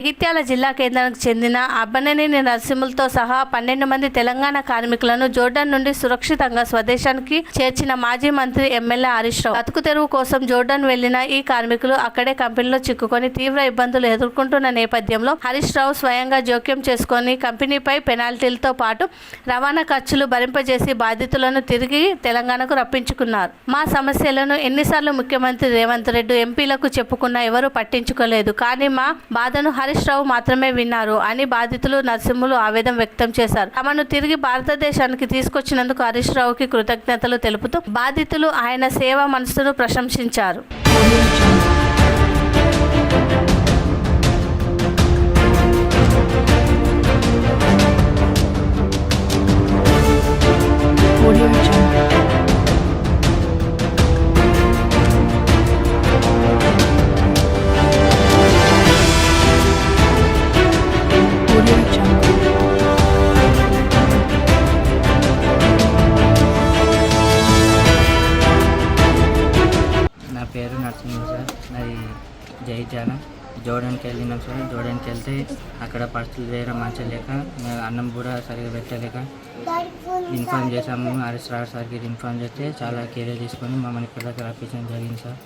జగిత్యాల జిల్లా కేంద్రానికి చెందిన అబ్బనేని నరసింహులతో సహా పన్నెండు మంది తెలంగాణ కార్మికులను జోర్డన్ నుండి సురక్షితంగా స్వదేశానికి చేర్చిన మాజీ మంత్రి ఎమ్మెల్యే హరీష్ రావు. బతుకు తెరువు కోసం జోర్డన్ వెళ్ళిన ఈ కార్మికులు అక్కడే కంపెనీలో చిక్కుకొని తీవ్ర ఇబ్బందులు ఎదుర్కొంటున్న నేపథ్యంలో హరీష్ రావు స్వయంగా జోక్యం చేసుకొని కంపెనీపై పెనాల్టీలతో పాటు రవాణా ఖర్చులు భరింపజేసి బాధితులను తిరిగి తెలంగాణకు రప్పించుకున్నారు. మా సమస్యలను ఎన్నిసార్లు ముఖ్యమంత్రి రేవంత్ రెడ్డి ఎంపీలకు చెప్పుకున్నా ఎవరూ పట్టించుకోలేదు. కానీ మా బాధను హరీష్ రావు మాత్రమే విన్నారు అని బాధితులు నరసింహులు ఆవేదన వ్యక్తం చేశారు. తమను తిరిగి భారతదేశానికి తీసుకొచ్చినందుకు హరీష్ రావుకి కృతజ్ఞతలు తెలుపుతూ బాధితులు ఆయన సేవ మనసును ప్రశంసించారు. పేరు నరసింహ సార్. నాది జైత్యాల జోడన్కి వెళ్ళినాం సార్. జోడన్కి వెళ్తే అక్కడ పరిస్థితులు వేరే మార్చలేక లేక అన్నం కూడా సరిగా పెట్టలేక ఇన్ఫార్మ్ చేసాము హరీష్ రావు సార్కి ఇన్ఫార్మ్ చేస్తే చాలా కేర్ తీసుకొని మమ్మల్ని ఇక్కడ రప్పించడం జరిగింది సార్.